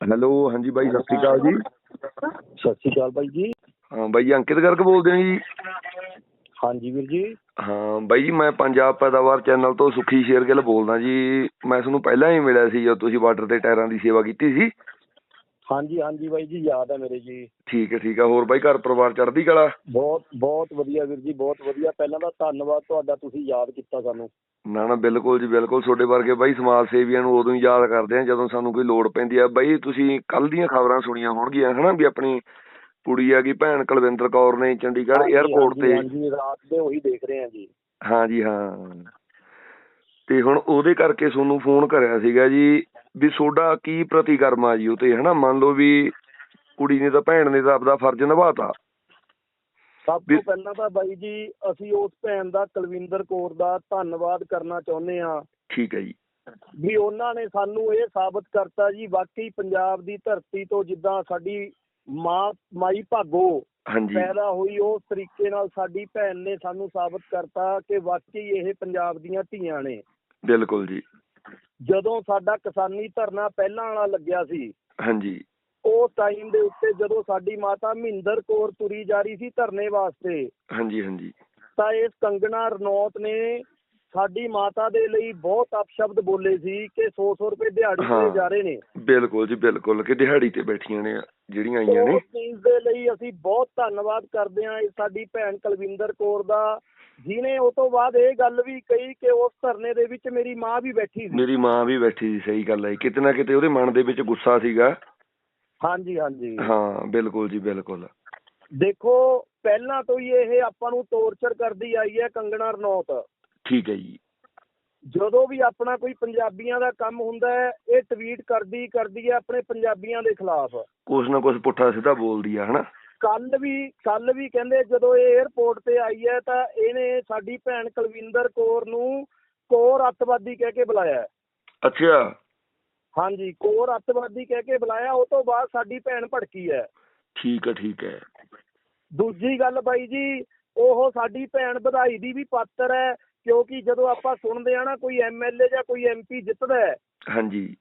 Hello ਹਾਂਜੀ ਬਾਈ ਸਤਿ ਸ਼੍ਰੀ ਅਕਾਲ ਜੀ। ਸਤਿ ਸ਼੍ਰੀ ਅਕਾਲ ਬਾਈ ਜੀ। ਹਾਂ ਬਾਈ ਅੰਕਿਤ ਗਰਗ ਬੋਲਦੇ ਹੋ ਜੀ? ਹਾਂਜੀ ਵੀਰ ਜੀ। ਹਾਂ ਬਾਈ ਜੀ ਮੈਂ ਪੰਜਾਬ ਪੈਦਾਵਾਰ ਚੈਨਲ ਤੋਂ ਸੁਖੀ ਸ਼ੇਰਗਿੱਲ ਬੋਲਦਾ ਜੀ। ਮੈਂ ਤੁਹਾਨੂੰ ਪਹਿਲਾਂ ਹੀ ਮਿਲਿਆ ਸੀ ਜਦੋਂ ਤੁਸੀਂ ਵਾਟਰ ਤੇ ਟਾਇਰਾਂ ਦੀ ਸੇਵਾ ਕੀਤੀ ਸੀ। ਹਾਂਜੀ ਹਾਂਜੀ ਬਾਈ ਜੀ ਯਾਦ ਹੈ ਮੇਰੇ ਜੀ। ਠੀਕ ਹੈ ਠੀਕ ਹੈ। ਹੋਰ ਬਾਈ ਘਰ ਪਰਿਵਾਰ ਚੜ੍ਹਦੀ ਕਲਾ? ਬਹੁਤ ਬਹੁਤ ਵਧੀਆ ਵੀਰ ਜੀ ਬਹੁਤ ਵਧੀਆ। ਪਹਿਲਾਂ ਤਾਂ ਧੰਨਵਾਦ ਤੁਹਾਡਾ ਤੁਸੀਂ ਯਾਦ ਕੀਤਾ ਸਾਨੂੰ। ਨਾ ਨਾ ਬਿਲਕੁਲ ਜੀ ਬਿਲਕੁਲ। ਤੁਹਾਡੇ ਵਰਗੇ ਬਾਈ ਸਮਾਜ ਸੇਵੀਆਂ ਨੂੰ ਉਦੋਂ ਹੀ ਯਾਦ ਕਰਦੇ ਆ ਜਦੋਂ ਸਾਨੂੰ ਕੋਈ ਲੋੜ ਪੈਂਦੀ ਆ। ਬਾਈ ਤੁਸੀਂ ਕੱਲ ਦੀਆਂ ਖਬਰਾਂ ਸੁਣੀਆਂ ਹੋਣਗੀਆਂ ਹਨਾ ਵੀ ਆਪਣੀ ਕੁੜੀ ਆ ਗਈ ਭੈਣ ਕੁਲਵਿੰਦਰ ਕੌਰ ਨੇ ਚੰਡੀਗੜ੍ਹ 에ਅਰਪੋਰਟ ਤੇ। ਹਾਂਜੀ ਰਾਤ ਦੇ ਉਹੀ ਦੇਖ ਰਹੇ ਹਾਂ ਜੀ। ਹਾਂ ਜੀ ਹਾਂ। ਤੇ ਹੁਣ ਉਹਦੇ ਕਰਕੇ ਤੁਹਾਨੂੰ ਫੋਨ ਕਰਿਆ ਸੀਗਾ ਜੀ ਵੀ ਤੁਹਾਡਾ ਕੀ ਪ੍ਰਤੀਕਰਮ ਆ ਜੀ ਉਹ ਤੇ ਹਨਾ? ਮੰਨ ਲਓ ਵੀ ਕੁੜੀ ਨੇ ਤਾਂ ਭੈਣ ਨੇ ਤਾਂ ਆਪਦਾ ਫਰਜ਼ ਨਿਭਾਤਾ। ਸਭ ਤੋਂ ਪਹਿਲਾਂ ਤਾਂ ਬਾਈ ਜੀ ਅਸੀਂ ਉਸ ਭੈਣ ਦਾ ਕੁਲਵਿੰਦਰ ਕੌਰ ਦਾ ਧੰਨਵਾਦ ਕਰਨਾ ਚਾਹੁੰਦੇ ਹਾਂ। ਠੀਕ ਹੈ ਜੀ। ਵੀ ਉਹਨਾਂ ਨੇ ਸਾਨੂੰ ਇਹ ਸਾਬਤ ਕਰਤਾ ਜੀ ਵਾਕਈ ਪੰਜਾਬ ਦੀ ਧਰਤੀ ਤੋਂ ਜਿੱਦਾਂ ਸਾਡੀ ਮਾਂ ਮਾਈ ਭਾਗੋ ਪੈਦਾ ਹੋਈ ਉਸ ਤਰੀਕੇ ਨਾਲ ਸਾਡੀ ਭੈਣ ਨੇ ਸਾਨੂੰ ਸਾਬਤ ਕਰਤਾ ਕਿ ਵਾਕਈ ਇਹ ਪੰਜਾਬ ਦੀਆਂ ਧੀਆਂ ਨੇ। ਬਿਲਕੁਲ ਜੀ। ਜਦੋਂ ਸਾਡਾ ਕਿਸਾਨੀ ਧਰਨਾ ਪਹਿਲਾਂ ਵਾਲਾ ਲੱਗਿਆ ਸੀ ਹਾਂਜੀ। ਉਹ ਟਾਈਮ ਦੇ ਉੱਤੇ ਜਦੋਂ ਸਾਡੀ ਮਾਤਾ ਮਹਿੰਦਰ ਕੌਰ ਤੁਰੀ ਜਾ ਰਹੀ ਸੀ ਧਰਨੇ ਵਾਸਤੇ ਹਾਂਜੀ ਹਾਂਜੀ। ਤਾਂ ਇਸ ਕੰਗਣਾ ਰਣੌਤ ਨੇ ਸਾਡੀ ਮਾਤਾ ਦੇ ਲਈ ਬਹੁਤ ਅਪਸ਼ਬਦ ਬੋਲੇ ਸੀ ਕਿ 100-100 ਰੁਪਏ ਦਿਹਾੜੀ। ਤੇ ਜਾ ਰਹੇ ਨੇ। ਬਿਲਕੁਲ ਜੀ ਬਿਲਕੁਲ ਕਿ ਦਿਹਾੜੀ ਤੇ ਬੈਠੀਆਂ ਨੇ ਜਿਹੜੀਆਂ ਆਈਆਂ ਨੇ। ਚੀਜ਼ ਦੇ ਲਈ ਅਸੀਂ ਬਹੁਤ ਧੰਨਵਾਦ ਕਰਦੇ ਹਾਂ ਸਾਡੀ ਭੈਣ ਕੁਲਵਿੰਦਰ ਕੌਰ ਦਾ ਜਿਨੇ ਉਸ ਤੋਂ ਬਾਅਦ ਇਹ ਗੱਲ ਵੀ ਕਹੀ ਕਿ ਉਸ ਧਰਨੇ ਦੇ ਵਿੱਚ ਮੇਰੀ ਮਾਂ ਵੀ ਬੈਠੀ ਸੀ। ਮੇਰੀ ਮਾਂ ਵੀ ਬੈਠੀ ਸੀ ਸਹੀ ਗੱਲ ਹੈ ਕਿਤੇ ਨਾ ਕਿਤੇ ਉਹਦੇ ਮਨ ਦੇ ਵਿੱਚ ਗੁੱਸਾ ਸੀਗਾ। ਹਾਂਜੀ ਹਾਂਜੀ। ਹਾਂ ਬਿਲਕੁਲ ਜੀ ਬਿਲਕੁਲ। ਦੇਖੋ ਪਹਿਲਾਂ ਤੋਂ ਹੀ ਇਹ ਆਪਾਂ ਨੂੰ ਟੌਰਚਰ ਕਰਦੀ ਆਈ ਹੈ ਕੰਗਣਾ ਰਣੌਤ। ਠੀਕ ਹੈ ਜੀ। ਜਦੋਂ ਵੀ ਆਪਣਾ ਕੋਈ ਪੰਜਾਬੀਆਂ ਦਾ ਕੰਮ ਹੁੰਦਾ ਹੈ ਇਹ ਟਵੀਟ ਕਰਦੀ ਕਰਦੀ ਹੈ ਆਪਣੇ ਪੰਜਾਬੀਆਂ ਦੇ ਖਿਲਾਫ। ਕੁਛ ਨਾ ਕੁਛ ਪੁੱਠਾ ਸਿੱਧਾ ਬੋਲਦੀ ਆ ਹਨਾ? ਕੱਲ ਵੀ ਕੱਲ ਵੀ ਕਹਿੰਦੇ ਜਦੋਂ ਇਹ 에ਅਰਪੋਰਟ ਤੇ ਆਈ ਹੈ ਤਾਂ ਇਹਨੇ ਸਾਡੀ ਭੈਣ ਕੁਲਵਿੰਦਰ ਕੌਰ ਨੂੰ ਕੋਰ ਅੱਤਵਾਦੀ ਕਹਿ ਕੇ ਬੁਲਾਇਆ ਹੈ। ਅੱਛਾ। ਹਾਂਜੀ ਕੋਰ ਅੱਤਵਾਦੀ ਕਹਿ ਕੇ ਬੁਲਾਇਆ ਉਹ ਤੋਂ ਬਾਅਦ ਸਾਡੀ ਭੈਣ ਭੜਕੀ ਹੈ। ਠੀਕ ਹੈ ਠੀਕ ਹੈ। ਦੂਜੀ ਗੱਲ ਬਾਈ ਜੀ ਉਹ ਸਾਡੀ ਭੈਣ ਵਧਾਈ ਦੀ ਵੀ ਪਾਤਰ ਹੈ ਕਿਉਂਕਿ ਜਦੋਂ ਆਪਾਂ ਸੁਣਦੇ ਆ ਨਾ ਕੋਈ ਐਮਐਲਏ ਜਾਂ ਕੋਈ ਐਮਪੀ ਜਿੱਤਦਾ ਹੈ ਹਾਂਜੀ।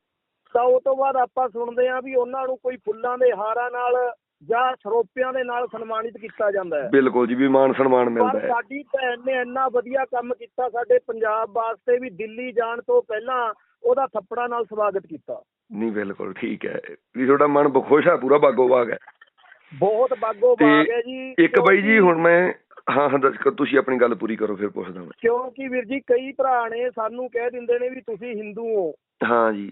ਤਾਂ ਉਹ ਤੋਂ ਬਾਅਦ ਆਪਾਂ ਸੁਣਦੇ ਆ ਵੀ ਉਹਨਾਂ ਨੂੰ ਕੋਈ ਫੁੱਲਾਂ ਦੇ ਹਾਰਾਂ ਨਾਲ ਜਾਂ ਸਰੋਪਿਆਂ ਦੇ ਨਾਲ ਸਨਮਾਨਿਤ ਕੀਤਾ ਜਾਂਦਾ ਹੈ। ਬਿਲਕੁਲ ਜੀ ਵੀ ਮਾਨ ਸਨਮਾਨ ਮਿਲਦਾ ਪਰ ਹੈ। ਸਾਡੀ ਭੈਣ ਨੇ ਇੰਨਾ ਵਧੀਆ ਕੰਮ ਕੀਤਾ ਸਾਡੇ ਪੰਜਾਬ ਵਾਸਤੇ ਵੀ ਦਿੱਲੀ ਜਾਣ ਤੋਂ ਪਹਿਲਾਂ ਉਹਦਾ ਥੱਪੜਾਂ ਨਾਲ ਸਵਾਗਤ ਕੀਤਾ। ਨਹੀਂ ਬਿਲਕੁਲ ਠੀਕ ਹੈ। ਵੀ ਤੁਹਾਡਾ ਮਨ ਬਖੁਸ਼ ਆ ਪੂਰਾ ਬਾਗੋ ਬਾਗ ਹੈ। ਬਹੁਤ ਬਾਗੋ ਬਾਗ ਹੈ ਜੀ। ਇੱਕ ਬਾਈ ਜੀ ਹੁਣ ਮੈਂ ਹਾਂ ਹਾਂ ਦੱਸ ਤੁਸੀਂ ਆਪਣੀ ਗੱਲ ਪੂਰੀ ਕਰੋ ਫਿਰ ਪੁੱਛਦਾ ਮੈਂ। ਕਿਉਂਕਿ ਵੀਰ ਜੀ ਕਈ ਭਰਾ ਨੇ ਸਾਨੂੰ ਕਹਿ ਦਿੰਦੇ ਨੇ ਵੀ ਤੁਸੀਂ ਹਿੰਦੂ ਹੋ। ਹਾਂ ਜੀ।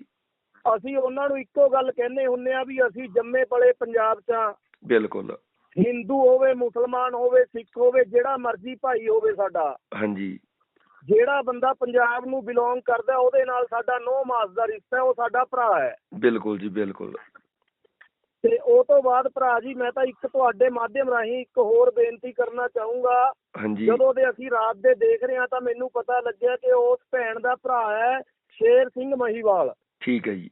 ਅਸੀਂ ਉਹਨਾਂ ਨੂੰ ਇੱਕੋ ਗੱਲ ਕਹਿੰਦੇ ਹੁੰਨੇ ਆ ਵੀ ਅਸੀਂ ਜੰਮੇ ਪਲੇ ਪੰਜਾਬ 'ਚ ਆ ਬਿਲਕੁਲ। ਹਿੰਦੂ ਹੋਵੇ ਮੁਸਲਮਾਨ ਹੋਵੇ ਸਿੱਖ ਹੋਵੇ ਜਿਹੜਾ ਮਰਜ਼ੀ ਭਾਈ ਹੋਵੇ ਸਾਡਾ। ਹਾਂਜੀ। ਜਿਹੜਾ ਬੰਦਾ ਪੰਜਾਬ ਨੂੰ ਬਿਲੋਂਗ ਕਰਦਾ ਉਹਦੇ ਨਾਲ ਸਾਡਾ ਨੋ ਮਾਸ ਦਾ ਰਿਸ਼ਤਾ ਹੈ ਉਹ ਸਾਡਾ ਭਰਾ ਹੈ। ਬਿਲਕੁਲ ਜੀ ਬਿਲਕੁਲ। ਤੇ ਉਹ ਤੋਂ ਬਾਅਦ ਭਰਾ ਜੀ ਮੈਂ ਤਾਂ ਇੱਕ ਤੁਹਾਡੇ ਮਾਧਿਅਮ ਰਾਹੀਂ ਇੱਕ ਹੋਰ ਬੇਨਤੀ ਕਰਨਾ ਚਾਹੂੰਗਾ। ਜਦੋਂ ਦੇ ਅਸੀਂ ਰਾਤ ਦੇ ਦੇਖ ਰਹੇ ਹਾਂ ਤਾਂ ਮੈਨੂੰ ਪਤਾ ਲੱਗਿਆ ਕਿ ਉਸ ਭੈਣ ਦਾ ਭਰਾ ਹੈ ਸ਼ੇਰ ਸਿੰਘ ਮਹੀਵਾਲ। ਠੀਕ ਹੈ ਜੀ।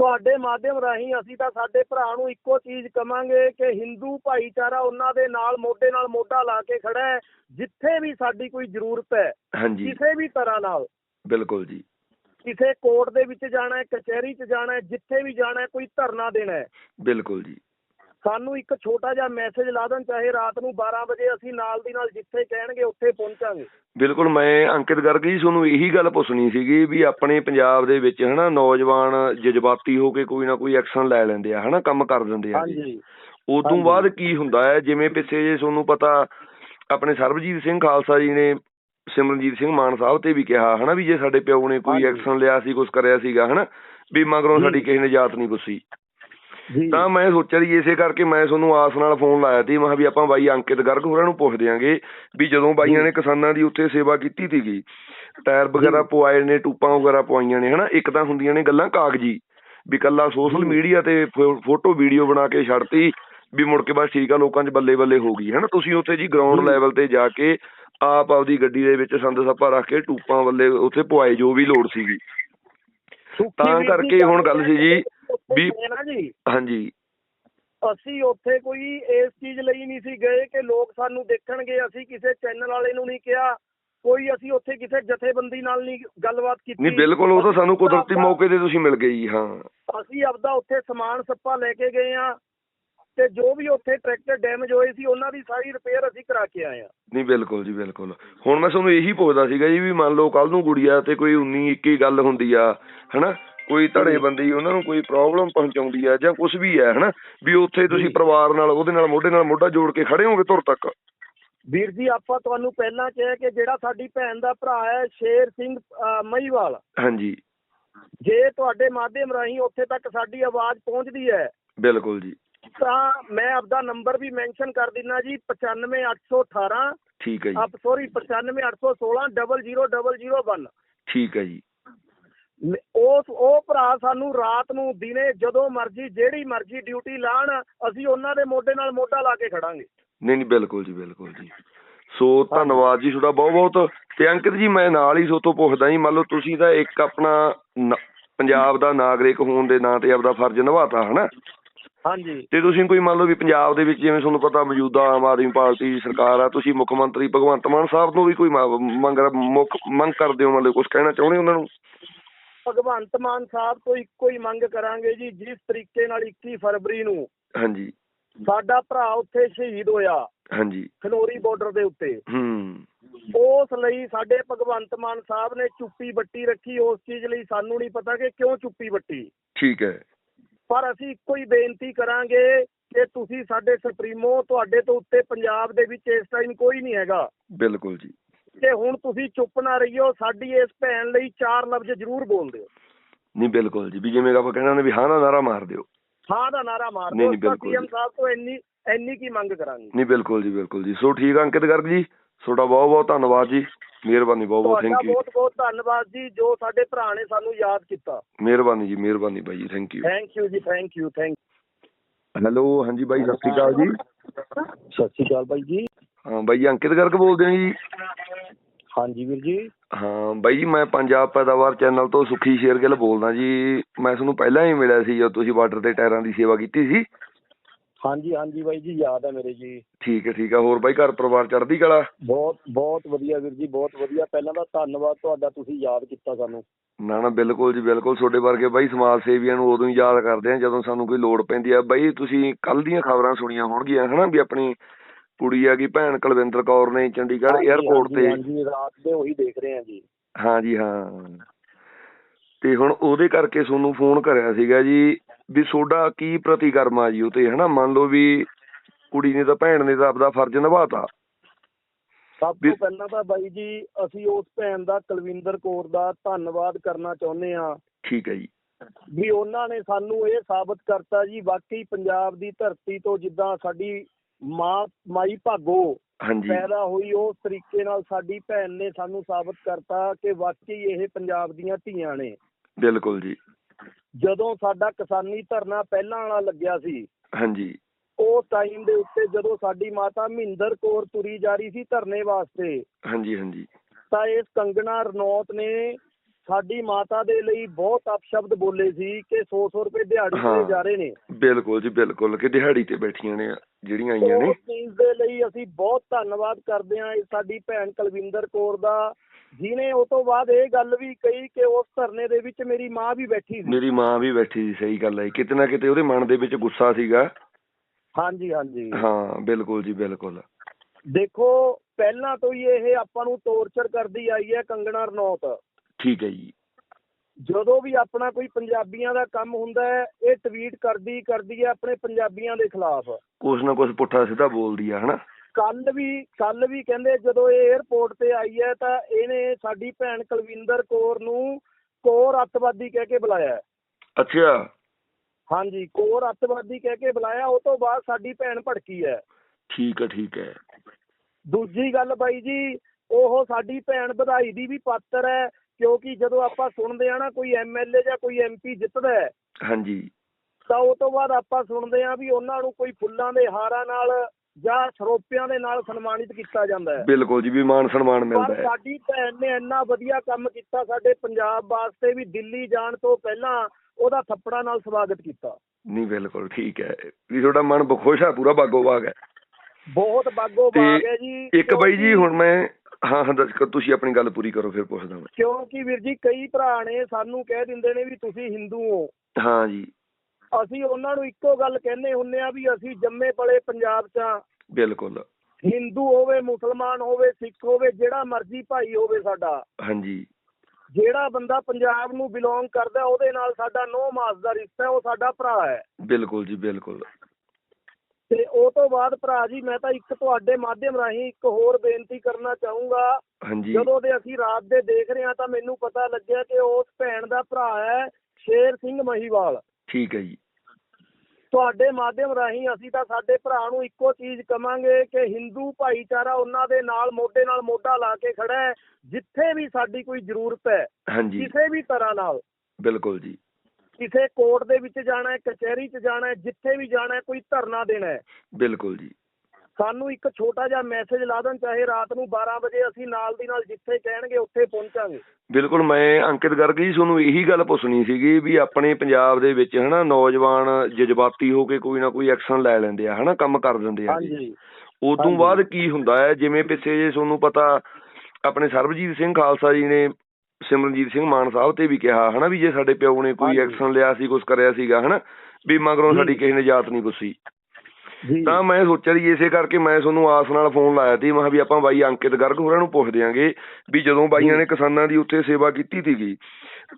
ਤੁਹਾਡੇ ਮਾਧਿਅਮ ਰਾਹੀਂ ਅਸੀਂ ਤਾਂ ਸਾਡੇ ਭਰਾ ਨੂੰ ਇੱਕੋ ਚੀਜ਼ ਕਵਾਂਗੇ ਕਿ ਹਿੰਦੂ ਭਾਈਚਾਰਾ ਉਹਨਾਂ ਦੇ ਨਾਲ ਮੋਢੇ ਨਾਲ ਮੋਢਾ ਲਾ ਕੇ ਖੜਾ ਹੈ ਜਿੱਥੇ ਵੀ ਸਾਡੀ ਕੋਈ ਜ਼ਰੂਰਤ ਹੈ ਕਿਸੇ ਵੀ ਤਰ੍ਹਾਂ ਨਾਲ। ਬਿਲਕੁਲ ਜੀ। ਕਿਸੇ ਕੋਰਟ ਦੇ ਵਿੱਚ ਜਾਣਾ ਹੈ ਕਚਹਿਰੀ 'ਚ ਜਾਣਾ ਹੈ ਜਿੱਥੇ ਵੀ ਜਾਣਾ ਹੈ ਕੋਈ ਧਰਨਾ ਦੇਣਾ ਹੈ। ਬਿਲਕੁਲ ਜੀ। ਸਾਨੂੰ ਇੱਕ ਛੋਟਾ ਜਿਹਾ ਮੈਸੇਜ ਲਾ ਦੇਣ ਚਾਹੇ ਰਾਤ ਨੂੰ 12 ਵਜੇ ਅਸੀਂ ਨਾਲ ਦੀ ਨਾਲ ਜਿੱਥੇ ਕਹਿਣਗੇ ਉੱਥੇ ਪਹੁੰਚਾਂਗੇ ਬਿਲਕੁਲ ਮੈਂ ਅੰਕਿਤ ਗਰਗ ਜੀ ਤੁਹਾਨੂੰ ਇਹੀ ਗੱਲ ਪੁੱਛਣੀ ਸੀਗੀ ਵੀ ਆਪਣੇ ਪੰਜਾਬ ਦੇ ਵਿੱਚ ਹਨਾ ਨੌਜਵਾਨ ਜਜ਼ਬਾਤੀ ਹੋ ਕੇ ਕੋਈ ਨਾ ਕੋਈ ਐਕਸ਼ਨ ਲੈ ਲੈਂਦੇ ਆ ਹਨਾ ਕੰਮ ਕਰ ਦਿੰਦੇ ਆ ਹਾਂਜੀ ਉਦੋਂ। ਬਾਅਦ ਕੀ ਹੁੰਦਾ ਹੈ ਜਿਵੇਂ ਪਿੱਛੇ ਜੇ ਤੁਹਾਨੂੰ ਪਤਾ ਆਪਣੇ ਸਰਬਜੀਤ ਸਿੰਘ ਖਾਲਸਾ ਜੀ ਨੇ ਸਿਮਰਨਜੀਤ ਸਿੰਘ ਮਾਨ ਸਾਹਿਬ ਤੇ ਵੀ ਕਿਹਾ ਹਨਾ ਵੀ ਜੇ ਸਾਡੇ ਪਿਓ ਨੇ ਕੋਈ। ਐਕਸ਼ਨ ਲਿਆ ਸੀ ਕੁਝ ਕਰਿਆ ਸੀਗਾ ਹਨਾ ਵੀ ਮਗਰੋਂ। ਸਾਡੀ ਕਿਸੇ ਨੇ ਜਾਤ ਨਹੀਂ ਪੁੱਛੀ ਜੀ ਤਾਂ ਮੈਂ ਸੋਚਿਆ ਜੀ ਇਸੇ ਕਰਕੇ ਮੈਂ ਤੁਹਾਨੂੰ ਆਸ ਨਾਲ ਫੋਨ ਲਾਇਆ ਸੀ। ਮੈਂ ਵੀ ਆਪਾਂ ਬਾਈ ਅੰਕਿਤ ਗਰਗ ਹੋਰਾਂ ਨੂੰ ਪੁੱਛ ਦਿਆਂਗੇ ਵੀ ਜਦੋਂ ਬਾਈਆਂ ਨੇ ਕਿਸਾਨਾਂ ਦੀ ਉੱਥੇ ਸੇਵਾ ਕੀਤੀ ਸੀਗੀ ਟਾਇਰ ਵਗੈਰਾ ਪਵਾਏ ਨੇ ਟੂਪਾਂ ਵਗੈਰਾ ਪਵਾਈਆਂ ਨੇ ਹਨਾ? ਇੱਕ ਤਾਂ ਹੁੰਦੀਆਂ ਨੇ ਗੱਲਾਂ ਕਾਗਜ਼ੀ ਵੀ ਕੱਲਾ ਸੋਸ਼ਲ। ਮੀਡੀਆ ਤੇ ਫੋਟੋ ਵੀਡੀਓ ਬਣਾ ਕੇ ਛੱਡਤੀ ਵੀ ਮੁੜ ਕੇ ਬਸ ਠੀਕ ਆ ਲੋਕਾਂ 'ਚ ਬੱਲੇ ਬੱਲੇ ਹੋ ਗਈ ਹਨਾ? ਤੁਸੀਂ ਉੱਥੇ ਜੀ ਗਰਾਊਂਡ। ਲੈਵਲ ਤੇ ਜਾ ਕੇ ਆਪ ਆਪਦੀ ਗੱਡੀ ਦੇ ਵਿੱਚ ਸੰਦ ਸੱਪਾ ਰੱਖ ਕੇ ਟੂਪਾਂ ਵੱਲੇ ਉੱਥੇ ਪਵਾਏ ਜੋ ਵੀ ਲੋੜ ਸੀਗੀ। ਤਾਂ ਕਰਕੇ ਹੁਣ ਗੱਲ ਸੀ ਜੀ। ਵੀ- ਹਾਂਜੀ। ਅਸੀਂ ਉੱਥੇ ਕੋਈ ਇਸ ਚੀਜ਼ ਲਈ ਨਹੀਂ ਸੀ ਗਏ ਕਿ ਲੋਕ ਸਾਨੂੰ ਦੇਖਣਗੇ। ਅਸੀਂ ਕਿਸੇ ਚੈਨਲ ਵਾਲੇ ਨੂੰ ਨਹੀਂ ਕਿਹਾ। ਕੋਈ ਅਸੀਂ ਉੱਥੇ ਕਿਸੇ ਜਥੇਬੰਦੀ ਨਾਲ ਨਹੀਂ ਗੱਲਬਾਤ ਕੀਤੀ। ਨਹੀਂ ਬਿਲਕੁਲ ਉਹ ਤਾਂ ਸਾਨੂੰ ਕੁਦਰਤੀ ਮੌਕੇ ਤੇ ਤੁਸੀਂ ਮਿਲ ਗਏ ਜੀ ਹਾਂ। ਅਸੀਂ ਆਪਦਾ ਉੱਥੇ ਸਮਾਨ ਸੱਪਾ ਲੈ ਕੇ ਗਏ ਆ ਤੇ ਜੋ ਵੀ ਉੱਥੇ ਟਰੈਕਟਰ ਡੈਮੇਜ ਹੋਏ ਸੀ ਉਹਨਾਂ ਦੀ ਸਾਰੀ ਰਿਪੇਅਰ ਅਸੀਂ ਕਰਾ ਕੇ ਆਏ ਆ ਨਹੀਂ ਬਿਲਕੁਲ ਜੀ ਬਿਲਕੁਲ। ਹੁਣ ਮੈਂ ਤੁਹਾਨੂੰ ਇਹੀ ਪੁੱਛਦਾ ਸੀਗਾ ਜੀ ਵੀ ਮੰਨ ਲਓ ਕੱਲ ਨੂੰ ਗੁੜੀਆ ਤੇ ਕੋਈ 19 21 ਗੱਲ ਹੁੰਦੀ ਆ ਹਨਾ? ਕੋਈ ਧੜੇ ਬੰਦੀ ਉਹਨਾਂ ਨੂੰ ਕੋਈ ਪ੍ਰੋਬਲਮ ਪਹੁੰਚਾਉਂਦੀ ਆ ਜਾਂ ਕੁਝ ਵੀ ਹੈ ਹਨਾ? ਵੀ ਉੱਥੇ ਤੁਸੀਂ। ਪਰਿਵਾਰ ਨਾਲ ਉਹਦੇ ਨਾਲ ਮੋਢੇ ਨਾਲ ਮੋਢਾ ਜੋੜ ਕੇ ਖੜੇ ਹੋਗੇ ਧੁਰ ਤੱਕ? ਵੀਰ ਜੀ ਆਪਾਂ ਤੁਹਾਨੂੰ ਪਹਿਲਾਂ ਕਿਹਾ ਕਿ ਜਿਹੜਾ ਸਾਡੀ ਭੈਣ ਦਾ ਭਰਾ ਹੈ ਸ਼ੇਰ ਸਿੰਘ ਮਹੀਵਾਲ। ਹਾਂਜੀ। ਜੇ ਤੁਹਾਡੇ ਮਾਧਿਅਮ ਰਾਹੀਂ ਉੱਥੇ ਤੱਕ ਸਾਡੀ ਆਵਾਜ਼ ਪਹੁੰਚਦੀ ਹੈ ਬਿਲਕੁਲ ਜੀ। ਤਾਂ ਮੈਂ ਆਪਦਾ ਨੰਬਰ ਵੀ ਮੈਂਸ਼ਨ ਕਰ ਦਿੰਨਾ ਜੀ 95818 ਠੀਕ ਹੈ ਜੀ। ਆਪ ਸੌਰੀ 95816 00001 ਠੀਕ ਹੈ ਜੀ। ਉਸ ਉਹ ਭਰਾ ਸਾਨੂੰ ਰਾਤ ਨੂੰ ਦਿਨੇ ਜਦੋਂ ਮਰਜ਼ੀ ਜਿਹੜੀ ਮਰਜ਼ੀ ਡਿਊਟੀ ਲਾਣ ਅਸੀਂ ਉਹਨਾਂ ਦੇ ਮੋਢੇ ਨਾਲ ਮੋਢਾ ਲਾ ਕੇ ਖੜਾਂਗੇ। ਨਹੀਂ ਨਹੀਂ ਬਿਲਕੁਲ ਜੀ ਬਿਲਕੁਲ ਜੀ। ਸੋ ਧੰਨਵਾਦ ਜੀ ਤੁਹਾਡਾ ਬਹੁਤ ਬਹੁਤ ਤੇ ਅੰਕਿਤ ਜੀ ਮੈਂ ਨਾਲ ਹੀ ਸੋ ਤੋਂ ਪੁੱਛਦਾ ਜੀ ਮੰਨ ਲਓ ਤੁਸੀਂ ਤਾਂ ਇੱਕ ਆਪਣਾ ਨ- ਪੰਜਾਬ ਦਾ ਨਾਗਰਿਕ ਹੋਣ ਦੇ ਨਾਂ ਤੇ ਆਪਦਾ ਫਰਜ਼ ਨਿਭਾਤਾ ਹਨਾ? ਹਾਂਜੀ। ਤੇ ਤੁਸੀਂ ਕੋਈ ਮੰਨ ਲਓ ਵੀ ਪੰਜਾਬ ਦੇ ਵਿੱਚ ਜਿਵੇਂ ਤੁਹਾਨੂੰ ਪਤਾ ਮੌਜੂਦਾ ਆਮ ਆਦਮੀ ਪਾਰਟੀ ਦੀ ਸਰਕਾਰ ਆ ਤੁਸੀਂ ਮੁੱਖ ਮੰਤਰੀ ਭਗਵੰਤ ਮਾਨ ਸਾਹਿਬ ਤੋਂ ਵੀ ਕੋਈ ਮੰਗ ਮੁੱਖ ਮੰਗ ਕਰਦੇ ਹੋ ਮੰਨ ਲਓ ਕੁਝ ਕਹਿਣਾ ਚਾਹੁੰਦੇ ਉਹਨਾਂ ਨੂੰ? ਭਗਵੰਤ ਮਾਨ ਸਾਹਿਬ ਤੋਂ ਇੱਕੋ ਹੀ ਮੰਗ ਕਰਾਂਗੇ ਜੀ ਜਿਸ ਤਰੀਕੇ ਨਾਲ 21 ਫਰਵਰੀ ਨੂੰ ਹਾਂਜੀ। ਸਾਡਾ ਭਰਾ ਉੱਥੇ ਸ਼ਹੀਦ ਹੋਇਆ ਹਾਂਜੀ। ਖਨੋਰੀ ਬਾਰਡਰ ਦੇ ਉੱਤੇ। ਹੂੰ। ਉਸ ਲਈ ਸਾਡੇ ਭਗਵੰਤ ਮਾਨ ਸਾਹਿਬ ਨੇ ਚੁੱਪੀ ਬੱਟੀ ਰੱਖੀ। ਉਸ ਚੀਜ਼ ਲਈ ਸਾਨੂੰ ਨਹੀਂ ਪਤਾ ਕਿ ਕਿਉਂ ਚੁੱਪੀ ਬੱਟੀ। ਠੀਕ ਹੈ। ਪਰ ਅਸੀਂ ਇੱਕੋ ਹੀ ਬੇਨਤੀ ਕਰਾਂਗੇ ਕਿ ਤੁਸੀਂ ਸਾਡੇ ਸੁਪਰੀਮੋ ਤੁਹਾਡੇ ਤੋਂ ਉੱਤੇ ਪੰਜਾਬ ਦੇ ਵਿੱਚ ਇਸ ਟਾਈਮ ਕੋਈ ਨਹੀਂ ਹੈਗਾ। ਬਿਲਕੁਲ ਜੀ। ਤੇ ਹੁਣ ਤੁਸੀਂ ਚੁੱਪ ਨਾ ਰਹੀਓ ਸਾਡੀ ਇਸ ਭੈਣ ਲਈ ਚਾਰ ਲਫ਼ਜ਼ ਜ਼ਰੂਰ ਬੋਲ ਦਿਓ। ਨਹੀਂ ਬਿਲਕੁਲ ਜੀ। ਵੀ ਜਿਵੇਂ ਆਪਾਂ ਕਹਿਣਾ ਨੇ ਵੀ ਹਾਂ ਦਾ ਨਾਰਾ ਮਾਰ ਦਿਓ। ਹਾਂ ਦਾ ਨਾਰਾ ਮਾਰ ਦਿਓ। ਨਹੀਂ, ਬਿਲਕੁਲ ਸੀਐਮ ਜੀ। ਸਾਹਿਬ ਤੋਂ ਇੰਨੀ ਇੰਨੀ ਕੀ ਮੰਗ ਕਰਾਂਗੇ? ਨਹੀਂ ਬਿਲਕੁਲ ਜੀ ਬਿਲਕੁਲ ਜੀ। ਸੋ ਠੀਕ ਅੰਕਿਤ ਗਰਗ ਜੀ। ਤੁਹਾਡਾ ਬਹੁਤ ਬਹੁਤ ਧੰਨਵਾਦ ਜੀ। ਮਿਹਰਬਾਨੀ ਬਹੁਤ ਬਹੁਤ ਥੈਂਕ ਯੂ ਬਹੁਤ ਬਹੁਤ ਧੰਨਵਾਦ ਜੀ ਜੋ ਸਾਡੇ ਭਰਾ ਨੇ ਸਾਨੂੰ ਯਾਦ ਕੀਤਾ। ਮਿਹਰਬਾਨੀ ਜੀ ਮਿਹਰਬਾਨੀ ਬਾਈ ਜੀ ਥੈਂਕ ਯੂ ਥੈਂਕ ਯੂ ਜੀ ਥੈਂਕ ਯੂ ਥੈਂਕ ਹੈਲੋ ਹਾਂਜੀ ਬਾਈ ਸਤਿ ਸ਼੍ਰੀ ਅਕਾਲ ਜੀ। ਸਤਿ ਸ਼੍ਰੀ ਅਕਾਲ। ਬਾਈ ਜੀ। ਹਾਂ ਬਾਈ ਅੰਕਿਤ ਗਰਗ ਬੋਲਦੇ ਆ ਜੀ? ਹਾਂਜੀ ਵੀਰ ਜੀ। ਹਾਂ ਬਾਈ ਜੀ ਮੈਂ ਪੰਜਾਬ ਪੈਦਾਵਾਰ ਚੈਨਲ ਤੋਂ ਸੁਖੀ ਸ਼ੇਰਗਿੱਲ ਬੋਲਦਾ ਜੀ। ਮੈਂ ਤੁਹਾਨੂੰ ਪਹਿਲਾਂ ਹੀ ਮਿਲਿਆ ਸੀ ਜਦੋਂ ਤੁਸੀਂ ਬਾਰਡਰ ਤੇ ਟਾਇਰਾਂ ਦੀ ਸੇਵਾ ਕੀਤੀ ਸੀ। ਹਾਂਜੀ ਹਾਂਜੀ ਬਾਈ ਜੀ ਯਾਦ ਹੈ ਮੇਰੇ ਜੀ। ਠੀਕ ਹੈ ਠੀਕ ਹੈ। ਹੋਰ ਬਾਈ ਘਰ ਪਰਿਵਾਰ ਚੜ੍ਹਦੀ ਕਲਾ? ਬਹੁਤ ਬਹੁਤ ਵਧੀਆ ਵੀਰ ਜੀ ਬਹੁਤ ਵਧੀਆ। ਪਹਿਲਾਂ ਤਾਂ ਧੰਨਵਾਦ ਤੁਹਾਡਾ ਤੁਸੀਂ ਯਾਦ ਕੀਤਾ ਸਾਨੂੰ। ਨਾ ਨਾ ਬਿਲਕੁਲ ਜੀ ਬਿਲਕੁਲ। ਤੁਹਾਡੇ ਵਰਗੇ ਬਾਈ ਸਮਾਜ ਸੇਵੀਆਂ ਨੂੰ ਉਦੋਂ ਹੀ ਯਾਦ ਕਰਦੇ ਆ ਜਦੋਂ ਸਾਨੂੰ ਕੋਈ ਲੋੜ ਪੈਂਦੀ ਆ। ਬਾਈ ਤੁਸੀਂ ਕੱਲ ਦੀਆਂ ਖਬਰਾਂ ਸੁਣੀਆਂ ਹੋਣਗੀਆਂ ਹਨਾ ਵੀ ਆਪਣੀ ਕੁੜੀ ਆ ਗਈ ਭੈਣ ਕੁਲਵਿੰਦਰ ਕੌਰ ਨੇ ਚੰਡੀਗੜ੍ਹ 에ਅਰਪੋਰਟ ਤੇ। ਹਾਂਜੀ ਰਾਤ ਦੇ ਉਹੀ ਦੇਖ ਰਹੇ ਹਾਂ ਜੀ। ਹਾਂ ਜੀ ਹਾਂ। ਤੇ ਹੁਣ ਉਹਦੇ ਕਰਕੇ ਤੁਹਾਨੂੰ ਫੋਨ ਕਰਿਆ ਸੀਗਾ ਜੀ ਵੀ ਤੁਹਾਡਾ ਕੀ ਪ੍ਰਤੀਕਰਮ ਆ ਜੀ ਉਹ ਤੇ ਹਨਾ? ਮੰਨ ਲਓ ਵੀ ਕੁੜੀ ਨੇ ਤਾਂ ਭੈਣ ਨੇ ਤਾਂ ਆਪਦਾ ਫਰਜ਼ ਨਿਭਾਤਾ। ਸਭ ਤੋਂ ਪਹਿਲਾਂ ਤਾਂ ਬਾਈ ਜੀ ਅਸੀਂ ਉਸ ਭੈਣ ਦਾ ਕੁਲਵਿੰਦਰ ਕੌਰ ਦਾ ਧੰਨਵਾਦ ਕਰਨਾ ਚਾਹੁੰਦੇ ਹਾਂ। ਠੀਕ ਹੈ ਜੀ। ਵੀ ਉਹਨਾਂ ਨੇ ਸਾਨੂੰ ਇਹ ਸਾਬਤ ਕਰਤਾ ਜੀ ਵਾਕਈ ਪੰਜਾਬ ਦੀ ਧਰਤੀ ਤੋਂ ਜਿੱਦਾਂ ਸਾਡੀ ਮਾਂ ਮਾਈ ਭਾਗੋ ਹਾਂਜੀ। ਪੈਦਾ ਹੋਈ ਉਸ ਤਰੀਕੇ ਨਾਲ ਸਾਡੀ ਭੈਣ ਨੇ ਸਾਨੂੰ ਸਾਬਤ ਕਰਤਾ ਕਿ ਵਾਕਈ ਇਹ ਪੰਜਾਬ ਦੀਆਂ ਧੀਆਂ ਨੇ। ਬਿਲਕੁਲ ਜੀ। ਜਦੋਂ ਸਾਡਾ ਕਿਸਾਨੀ ਧਰਨਾ ਪਹਿਲਾਂ ਵਾਲਾ ਲੱਗਿਆ ਸੀ ਹਾਂਜੀ। ਉਹ ਟਾਈਮ ਦੇ ਉੱਤੇ ਜਦੋਂ ਸਾਡੀ ਮਾਤਾ ਮਹਿੰਦਰ ਕੌਰ ਤੁਰੀ ਜਾ ਰਹੀ ਸੀ ਧਰਨੇ ਵਾਸਤੇ ਹਾਂਜੀ ਹਾਂਜੀ। ਤਾਂ ਇਸ ਕੰਗਣਾ ਰਣੌਤ ਨੇ ਸਾਡੀ ਮਾਤਾ ਦੇ ਲਈ ਬਹੁਤ ਅਪਸ਼ਬਦ ਬੋਲੇ ਸੀ ਕਿ 100-100 ਰੁਪਏ ਦਿਹਾੜੀ। ਤੇ ਜਾ ਰਹੇ ਨੇ। ਬਿਲਕੁਲ ਜੀ ਬਿਲਕੁਲ ਕਿ ਦਿਹਾੜੀ ਤੇ ਬੈਠੀਆਂ ਨੇ ਜਿਹੜੀਆਂ ਆਈਆਂ ਨੇ। ਚੀਜ਼ ਦੇ ਲਈ ਅਸੀਂ ਬਹੁਤ ਧੰਨਵਾਦ ਕਰਦੇ ਹਾਂ ਇਸ ਸਾਡੀ ਭੈਣ ਕੁਲਵਿੰਦਰ ਕੌਰ ਦਾ ਜਿਨੇ ਉਸ ਤੋਂ ਬਾਅਦ ਇਹ ਗੱਲ ਵੀ ਕਹੀ ਕਿ ਉਸ ਧਰਨੇ ਦੇ ਵਿੱਚ ਮੇਰੀ ਮਾਂ ਵੀ ਬੈਠੀ ਸੀ। ਮੇਰੀ ਮਾਂ ਵੀ ਬੈਠੀ ਸੀ ਸਹੀ ਗੱਲ ਹੈ ਕਿਤੇ ਨਾ ਕਿਤੇ ਉਹਦੇ ਮਨ ਦੇ ਵਿੱਚ ਗੁੱਸਾ ਸੀਗਾ। ਹਾਂਜੀ ਹਾਂਜੀ। ਹਾਂ ਬਿਲਕੁਲ ਜੀ ਬਿਲਕੁਲ। ਦੇਖੋ ਪਹਿਲਾਂ ਤੋਂ ਹੀ ਇਹ ਆਪਾਂ ਨੂੰ ਟੌਰਚਰ ਕਰਦੀ ਆਈ ਹੈ ਕੰਗਣਾ ਰਣੌਤ। ਠੀਕ ਹੈ ਜੀ। ਜਦੋਂ ਵੀ ਆਪਣਾ ਕੋਈ ਪੰਜਾਬੀਆਂ ਦਾ ਕੰਮ ਹੁੰਦਾ ਹੈ ਇਹ ਟਵੀਟ ਕਰਦੀ ਕਰਦੀ ਹੈ ਆਪਣੇ ਪੰਜਾਬੀਆਂ ਦੇ ਖਿਲਾਫ। ਕੁਛ ਨਾ ਕੁਛ ਪੁੱਠਾ ਸਿੱਧਾ ਬੋਲਦੀ ਆ ਹਨਾ? ਕੱਲ ਵੀ ਕੱਲ ਵੀ ਕਹਿੰਦੇ ਜਦੋਂ ਇਹ 에ਅਰਪੋਰਟ ਤੇ ਆਈ ਹੈ ਤਾਂ ਇਹਨੇ ਸਾਡੀ ਭੈਣ ਕੁਲਵਿੰਦਰ ਕੌਰ ਨੂੰ ਕੋਰ ਅੱਤਵਾਦੀ ਕਹਿ ਕੇ ਬੁਲਾਇਆ। ਹੈ। ਅੱਛਾ। ਹਾਂਜੀ ਕੋਰ ਅੱਤਵਾਦੀ ਕਹਿ ਕੇ ਬੁਲਾਇਆ ਉਹ ਤੋਂ ਬਾਅਦ ਸਾਡੀ ਭੈਣ ਭੜਕੀ ਹੈ। ਠੀਕ ਹੈ ਠੀਕ ਹੈ। ਦੂਜੀ ਗੱਲ ਬਾਈ ਜੀ ਉਹ ਸਾਡੀ ਭੈਣ ਵਧਾਈ ਦੀ ਵੀ ਪਾਤਰ ਹੈ ਕਿਉਂਕਿ ਜਦੋਂ ਆਪਾਂ ਸੁਣਦੇ ਆ ਨਾ ਕੋਈ ਐਮਐਲਏ ਜਾਂ ਕੋਈ ਐਮਪੀ ਜਿੱਤਦਾ ਹੈ ਹਾਂਜੀ। ਤਾਂ ਉਹ ਤੋਂ ਬਾਅਦ ਆਪਾਂ ਸੁਣਦੇ ਆ ਵੀ ਉਹਨਾਂ ਨੂੰ ਕੋਈ ਫੁੱਲਾਂ ਦੇ ਹਾਰਾਂ ਨਾਲ ਜਾਂ ਸਰੋਪਿਆਂ ਦੇ ਨਾਲ ਸਨਮਾਨਿਤ ਕੀਤਾ ਜਾਂਦਾ ਹੈ। ਬਿਲਕੁਲ ਜੀ ਵੀ ਮਾਨ ਸਨਮਾਨ ਮਿਲਦਾ ਹੈ। ਸਾਡੀ ਭੈਣ ਨੇ ਇੰਨਾ ਵਧੀਆ ਕੰਮ ਕੀਤਾ ਸਾਡੇ ਪੰਜਾਬ ਵਾਸਤੇ ਵੀ ਦਿੱਲੀ ਜਾਣ ਤੋਂ ਪਹਿਲਾਂ ਉਹਦਾ ਥੱਪੜਾਂ ਨਾਲ ਸਵਾਗਤ ਕੀਤਾ। ਨਹੀਂ ਬਿਲਕੁਲ ਠੀਕ ਹੈ। ਵੀ ਤੁਹਾਡਾ ਮਨ ਬਖੁਸ਼ ਆ ਪੂਰਾ ਬਾਗੋ ਬਾਗ ਹੈ। ਬਹੁਤ ਬਾਗੋ ਬਾਗ ਹੈ ਜੀ। ਇੱਕ ਬਾਈ ਜੀ ਹੁਣ ਮੈਂ ਹਾਂ ਹਾਂ ਦੱਸ ਤੁਸੀਂ ਆਪਣੀ ਗੱਲ ਪੂਰੀ ਕਰੋ ਫਿਰ ਪੁੱਛਦਾ ਮੈਂ। ਕਿਉਂਕਿ ਵੀਰ ਜੀ ਕਈ ਭਰਾ ਨੇ ਸਾਨੂੰ ਕਹਿ ਦਿੰਦੇ ਨੇ ਵੀ ਤੁਸੀਂ ਹਿੰਦੂ ਹੋ। ਹਾਂ ਜੀ। ਅਸੀਂ ਉਹਨਾਂ ਨੂੰ ਇੱਕੋ ਗੱਲ ਕਹਿੰਦੇ ਹੁੰਨੇ ਆ ਵੀ ਅਸੀਂ ਜੰਮੇ ਪਲੇ ਪੰਜਾਬ 'ਚ ਆ ਬਿਲਕੁਲ। ਹਿੰਦੂ ਹੋਵੇ ਮੁਸਲਮਾਨ ਹੋਵੇ ਸਿੱਖ ਹੋਵੇ ਜਿਹੜਾ ਮਰਜ਼ੀ ਭਾਈ ਹੋਵੇ ਸਾਡਾ। ਹਾਂਜੀ। ਜਿਹੜਾ ਬੰਦਾ ਪੰਜਾਬ ਨੂੰ ਬਿਲੋਂਗ ਕਰਦਾ ਉਹਦੇ ਨਾਲ ਸਾਡਾ ਨੋ ਮਾਸ ਦਾ ਰਿਸ਼ਤਾ ਹੈ ਉਹ ਸਾਡਾ ਭਰਾ ਹੈ। ਬਿਲਕੁਲ ਜੀ ਬਿਲਕੁਲ। ਤੇ ਉਹ ਤੋਂ ਬਾਅਦ ਭਰਾ ਜੀ ਮੈਂ ਤਾਂ ਇੱਕ ਤੁਹਾਡੇ ਮਾਧਿਅਮ ਰਾਹੀਂ ਇੱਕ ਹੋਰ ਬੇਨਤੀ ਕਰਨਾ ਚਾਹੂੰਗਾ। ਜਦੋਂ ਦੇ ਅਸੀਂ ਰਾਤ ਦੇ ਦੇਖ ਰਹੇ ਹਾਂ ਤਾਂ ਮੈਨੂੰ ਪਤਾ ਲੱਗਿਆ ਕਿ ਉਸ ਭੈਣ ਦਾ ਭਰਾ ਹੈ ਸ਼ੇਰ ਸਿੰਘ ਮਹੀਵਾਲ। ਠੀਕ ਹੈ ਜੀ। ਤੁਹਾਡੇ ਮਾਧਿਅਮ ਰਾਹੀਂ ਅਸੀਂ ਤਾਂ ਸਾਡੇ ਭਰਾ ਨੂੰ ਇੱਕੋ ਚੀਜ਼ ਕਵਾਂਗੇ ਕਿ ਹਿੰਦੂ ਭਾਈਚਾਰਾ ਉਹਨਾਂ ਦੇ ਨਾਲ ਮੋਢੇ ਨਾਲ ਮੋਢਾ ਲਾ ਕੇ ਖੜਾ ਹੈ ਜਿੱਥੇ ਵੀ ਸਾਡੀ ਕੋਈ ਜ਼ਰੂਰਤ ਹੈ ਕਿਸੇ ਵੀ ਤਰ੍ਹਾਂ ਨਾਲ। ਬਿਲਕੁਲ ਜੀ। ਕਿਸੇ ਕੋਰਟ ਦੇ ਵਿੱਚ ਜਾਣਾ ਹੈ ਕਚਹਿਰੀ 'ਚ ਜਾਣਾ ਹੈ ਜਿੱਥੇ ਵੀ ਜਾਣਾ ਹੈ ਕੋਈ ਧਰਨਾ ਦੇਣਾ ਹੈ। ਬਿਲਕੁਲ ਜੀ। ਸਾਨੂੰ ਇੱਕ ਛੋਟਾ ਜਿਹਾ ਮੈਸੇਜ ਲਾ ਦੇਣ ਚਾਹੇ ਰਾਤ ਨੂੰ 12 ਵਜੇ ਅਸੀਂ ਨਾਲ ਦੀ ਨਾਲ ਜਿੱਥੇ ਕਹਿਣਗੇ ਉੱਥੇ ਪਹੁੰਚਾਂਗੇ। ਬਿਲਕੁਲ ਮੈਂ ਅੰਕਿਤ ਗਰਗ ਜੀ ਤੁਹਾਨੂੰ ਇਹੀ ਗੱਲ ਪੁੱਛਣੀ ਸੀਗੀ ਵੀ ਆਪਣੇ ਪੰਜਾਬ ਦੇ ਵਿੱਚ ਹਨਾ ਨੌਜਵਾਨ ਜਜ਼ਬਾਤੀ ਹੋ ਕੇ ਕੋਈ ਨਾ ਕੋਈ ਐਕਸ਼ਨ ਲੈ ਲੈਂਦੇ ਆ ਹਨਾ ਕੰਮ ਕਰ ਦਿੰਦੇ ਆ। ਹਾਂਜੀ। ਉਦੋਂ ਹਾਂਜੀ। ਬਾਅਦ ਕੀ ਹੁੰਦਾ ਹੈ? ਜਿਵੇਂ ਪਿੱਛੇ ਜੇ ਤੁਹਾਨੂੰ ਪਤਾ ਆਪਣੇ ਸਰਬਜੀਤ ਸਿੰਘ ਖਾਲਸਾ ਜੀ ਨੇ ਸਿਮਰਨਜੀਤ ਸਿੰਘ ਮਾਨ ਸਾਹਿਬ ਤੇ ਵੀ ਕਿਹਾ ਹਨਾ ਵੀ ਜੇ ਸਾਡੇ ਪਿਓ ਨੇ ਕੋਈ। ਐਕਸ਼ਨ ਲਿਆ ਸੀ ਕੁਝ ਕਰਿਆ ਸੀਗਾ ਹਨਾ ਵੀ ਮਗਰੋਂ। ਸਾਡੀ ਕਿਸੇ ਨੇ ਜਾਤ ਨਹੀਂ ਪੁੱਛੀ ਤਾਂ ਮੈਂ ਸੋਚਿਆ ਜੀ ਇਸੇ ਕਰਕੇ ਮੈਂ ਤੁਹਾਨੂੰ ਆਸ ਨਾਲ ਫੋਨ ਲਾਇਆ ਸੀ ਮੈਂ ਵੀ ਆਪਾਂ ਬਾਈ ਅੰਕਿਤ ਗਰਗ ਹੋਰਾਂ ਨੂੰ ਪੁੱਛ ਦਿਆਂਗੇ ਵੀ ਜਦੋਂ ਬਾਈਆਂ ਨੇ ਕਿਸਾਨਾਂ ਦੀ ਉੱਥੇ ਸੇਵਾ ਕੀਤੀ ਸੀਗੀ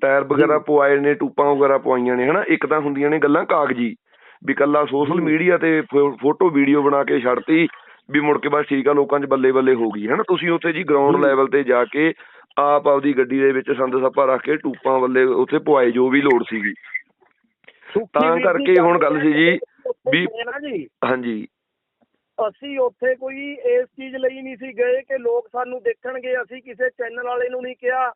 ਟਾਇਰ ਵਗੈਰਾ। ਪਵਾਏ ਨੇ ਟੂਪਾਂ ਵਗੈਰਾ ਪਵਾਈਆਂ ਨੇ ਹਨਾ ਇੱਕ ਤਾਂ ਹੁੰਦੀਆਂ ਨੇ ਗੱਲਾਂ ਕਾਗਜ਼ੀ ਵੀ ਕੱਲਾ ਸੋਸ਼ਲ। ਮੀਡੀਆ ਤੇ ਫੋਟੋ ਵੀਡੀਓ ਬਣਾ ਕੇ ਛੱਡਤੀ ਵੀ ਮੁੜ ਕੇ ਬਸ ਠੀਕ ਆ ਲੋਕਾਂ 'ਚ ਬੱਲੇ ਬੱਲੇ ਹੋ ਗਈ ਹਨਾ ਤੁਸੀਂ ਉੱਥੇ ਜੀ ਗਰਾਊਂਡ। ਲੈਵਲ ਤੇ ਜਾ ਕੇ ਆਪ ਆਪਦੀ ਗੱਡੀ ਦੇ ਵਿੱਚ ਸੰਦ ਸੱਪਾ ਰੱਖ ਕੇ ਟੂਪਾਂ ਵੱਲੇ ਉੱਥੇ ਪਵਾਏ ਜੋ ਵੀ ਲੋੜ ਸੀਗੀ। ਤਾਂ ਕਰਕੇ ਹੁਣ ਗੱਲ ਸੀ ਜੀ ਵੀ- ਹਾਂਜੀ। ਅਸੀਂ ਉੱਥੇ ਕੋਈ ਇਸ ਚੀਜ਼ ਲਈ ਨਹੀਂ ਸੀ ਗਏ ਕਿ ਲੋਕ ਸਾਨੂੰ ਦੇਖਣਗੇ। ਅਸੀਂ ਕਿਸੇ ਚੈਨਲ ਵਾਲੇ ਨੂੰ ਨਹੀਂ ਕਿਹਾ।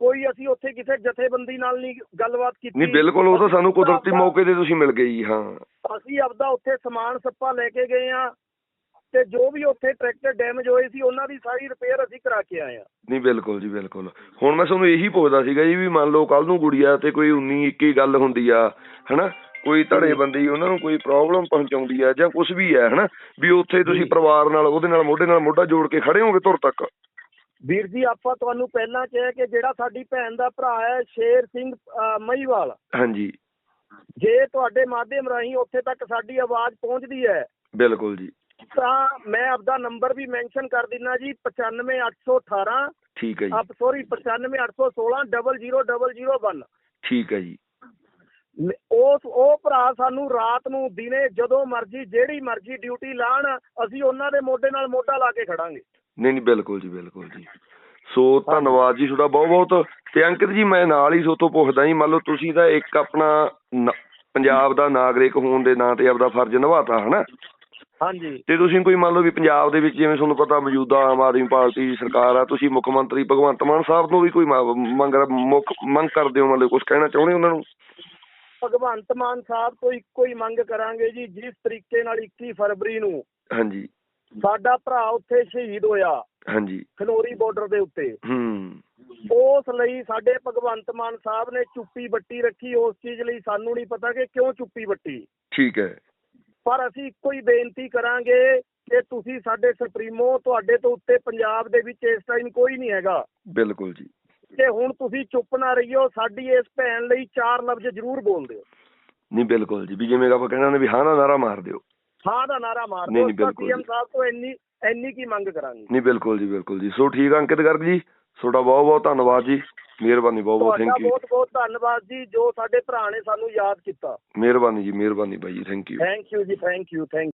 ਕੋਈ ਅਸੀਂ ਉੱਥੇ ਕਿਸੇ ਜਥੇਬੰਦੀ ਨਾਲ ਨਹੀਂ ਗੱਲਬਾਤ ਕੀਤੀ। ਨਹੀਂ ਬਿਲਕੁਲ ਉਹ ਤਾਂ ਸਾਨੂੰ ਕੁਦਰਤੀ ਮੌਕੇ ਤੇ ਤੁਸੀਂ ਮਿਲ ਗਏ ਜੀ ਹਾਂ। ਅਸੀਂ ਆਪਦਾ ਉੱਥੇ ਸਮਾਨ ਸੱਪਾ ਲੈ ਕੇ ਗਏ ਆ ਤੇ ਜੋ ਵੀ ਉੱਥੇ ਟਰੈਕਟਰ ਡੈਮੇਜ ਹੋਏ ਸੀ ਉਹਨਾਂ ਦੀ ਸਾਰੀ ਰਿਪੇਅਰ ਅਸੀਂ ਕਰਾ ਕੇ ਆਏ ਆ ਨਹੀਂ ਬਿਲਕੁਲ ਜੀ ਬਿਲਕੁਲ। ਹੁਣ ਮੈਂ ਤੁਹਾਨੂੰ ਇਹੀ ਪੁੱਛਦਾ ਸੀਗਾ ਜੀ ਵੀ ਮੰਨ ਲਓ ਕੱਲ ਨੂੰ ਗੁੜੀਆ ਤੇ ਕੋਈ 19 21 ਗੱਲ ਹੁੰਦੀ ਆ ਹਨਾ? ਕੋਈ ਧੜੇਬੰਦੀ ਉਹਨਾਂ ਨੂੰ ਕੋਈ ਪ੍ਰੋਬਲਮ ਪਹੁੰਚਾਉਂਦੀ ਆ ਜਾਂ ਕੁਝ ਵੀ ਹੈ ਹਨਾ? ਵੀ ਉੱਥੇ ਤੁਸੀਂ। ਪਰਿਵਾਰ ਨਾਲ ਉਹਦੇ ਨਾਲ ਮੋਢੇ ਨਾਲ ਮੋਢਾ ਜੋੜ ਕੇ ਖੜੇ ਹੋਗੇ ਧੁਰ ਤੱਕ? ਵੀਰ ਜੀ ਆਪਾਂ ਤੁਹਾਨੂੰ ਪਹਿਲਾਂ ਕਿਹਾ ਕਿ ਜਿਹੜਾ ਸਾਡੀ ਭੈਣ ਦਾ ਭਰਾ ਹੈ ਸ਼ੇਰ ਸਿੰਘ ਅਹ, ਮਹੀਵਾਲ। ਹਾਂਜੀ। ਜੇ ਤੁਹਾਡੇ ਮਾਧਿਅਮ ਰਾਹੀਂ ਉੱਥੇ ਤੱਕ ਸਾਡੀ ਆਵਾਜ਼ ਪਹੁੰਚਦੀ ਹੈ ਬਿਲਕੁਲ ਜੀ। ਤਾਂ ਮੈਂ ਆਪਦਾ ਨੰਬਰ ਵੀ ਮੈਂਸ਼ਨ ਕਰ ਦਿੰਨਾ ਜੀ 95818 ਠੀਕ ਹੈ ਜੀ। ਆਪ ਸੌਰੀ 95816 00001 ਠੀਕ ਹੈ ਜੀ। ਉਸ ਉਹ ਭਰਾ ਸਾਨੂੰ ਰਾਤ ਨੂੰ ਦਿਨੇ ਜਦੋਂ ਮਰਜ਼ੀ ਜਿਹੜੀ ਮਰਜ਼ੀ ਡਿਊਟੀ ਲਾਣ ਅਸੀਂ ਉਹਨਾਂ ਦੇ ਮੋਢੇ ਨਾਲ ਮੋਢਾ ਲਾ ਕੇ ਖੜਾਂਗੇ। ਨਹੀਂ ਨਹੀਂ ਬਿਲਕੁਲ ਜੀ ਬਿਲਕੁਲ ਜੀ। ਸੋ ਧੰਨਵਾਦ ਜੀ ਤੁਹਾਡਾ ਬਹੁਤ। ਬਹੁਤ ਤੇ ਅੰਕਿਤ ਜੀ ਮੈਂ ਨਾਲ ਹੀ ਸੋਤੋਂ ਪੁੱਛਦਾ ਜੀ ਮੰਨ ਲਓ ਤੁਸੀਂ ਤਾਂ ਇੱਕ ਆਪਣਾ ਪੰਜਾਬ ਦਾ ਨਾਗਰਿਕ ਹੋਣ ਦੇ ਨਾਂ ਤੇ ਆਪਦਾ ਫਰਜ਼ ਨਿਭਾਤਾ ਹਨਾ? ਹਾਂਜੀ। ਤੇ ਤੁਸੀਂ ਕੋਈ ਮੰਨ ਲਓ ਵੀ ਪੰਜਾਬ ਦੇ ਵਿੱਚ ਜਿਵੇਂ ਤੁਹਾਨੂੰ ਪਤਾ ਮੌਜੂਦਾ ਆਮ ਆਦਮੀ ਪਾਰਟੀ ਦੀ ਸਰਕਾਰ ਆ ਤੁਸੀਂ ਮੁੱਖ ਮੰਤਰੀ ਭਗਵੰਤ ਮਾਨ ਸਾਹਿਬ ਨੂੰ ਵੀ ਕੋਈ ਮ- ਮੰਗ ਮੁੱਖ ਮੰਗ ਕਰਦੇ ਹੋ ਮਤਲਬ ਕੁਝ ਕਹਿਣਾ ਚਾਹੁੰਦੇ ਹੋ ਉਹਨਾਂ ਨੂੰ? ਭਗਵੰਤ ਮਾਨ ਸਾਹਿਬ ਤੋਂ ਇੱਕੋ ਹੀ ਮੰਗ ਕਰਾਂਗੇ ਜੀ ਜਿਸ ਤਰੀਕੇ ਨਾਲ 21 ਫਰਵਰੀ ਨੂੰ ਹਾਂਜੀ। ਸਾਡਾ ਭਰਾ ਉੱਥੇ ਸ਼ਹੀਦ ਹੋਇਆ ਹਾਂਜੀ। ਖਨੋਰੀ ਬਾਰਡਰ ਦੇ ਉੱਤੇ। ਹੂੰ। ਉਸ ਲਈ ਸਾਡੇ ਭਗਵੰਤ ਮਾਨ ਸਾਹਿਬ ਨੇ ਚੁੱਪੀ ਬੱਟੀ ਰੱਖੀ ਉਸ ਚੀਜ਼ ਲਈ ਸਾਨੂੰ ਨਹੀਂ ਪਤਾ ਕਿ ਕਿਉਂ ਚੁੱਪੀ ਬੱਟੀ। ਠੀਕ ਹੈ। ਪਰ ਅਸੀਂ ਇੱਕੋ ਹੀ ਬੇਨਤੀ ਕਰਾਂਗੇ ਕਿ ਤੁਸੀਂ ਸਾਡੇ ਸੁਪਰੀਮੋ ਤੁਹਾਡੇ ਤੋਂ ਉੱਤੇ ਪੰਜਾਬ ਦੇ ਵਿੱਚ ਇਸ ਟਾਈਮ ਕੋਈ ਨਹੀਂ ਹੈਗਾ। ਬਿਲਕੁਲ ਜੀ। ਕਿ ਹੁਣ ਤੁਸੀਂ ਚੁੱਪ ਨਾ ਰਹੀਓ ਸਾਡੀ ਇਸ ਭੈਣ ਲਈ ਚਾਰ ਲਫ਼ਜ਼ ਜ਼ਰੂਰ ਬੋਲ ਦਿਓ। ਨਹੀਂ ਬਿਲਕੁਲ ਜੀ। ਵੀ ਜਿਵੇਂ ਆਪਾਂ ਕਹਿਣਾ ਨੇ ਵੀ ਹਾਂ ਦਾ ਨਾਰਾ ਮਾਰ ਦਿਓ। ਹਾਂ ਦਾ ਨਾਰਾ ਮਾਰ ਦਿਓ। ਸੀਐਮ। ਸਾਹਿਬ ਤੋਂ ਇੰਨੀ ਇੰਨੀ ਕੀ ਮੰਗ ਕਰਾਂਗੇ? ਨਹੀਂ ਬਿਲਕੁਲ ਜੀ ਬਿਲਕੁਲ ਜੀ। ਸੋ ਠੀਕ ਅੰਕਿਤ ਗਰਗ ਜੀ। ਤੁਹਾਡਾ ਬਹੁਤ ਬਹੁਤ ਧੰਨਵਾਦ ਜੀ। ਮਿਹਰਬਾਨੀ ਬਹੁਤ ਬਹੁਤ ਤੁਹਾਡਾ ਥੈਂਕ ਯੂ ਬਹੁਤ ਬਹੁਤ ਧੰਨਵਾਦ ਜੀ ਜੋ ਸਾਡੇ ਭਰਾ ਨੇ ਸਾਨੂੰ ਯਾਦ ਕੀਤਾ। ਮਿਹਰਬਾਨੀ ਜੀ ਮਿਹਰਬਾਨੀ ਬਾਈ ਜੀ ਥੈਂਕ ਯੂ ਥੈਂਕ ਯੂ ਜੀ ਥੈਂਕ ਯੂ ਥੈਂਕ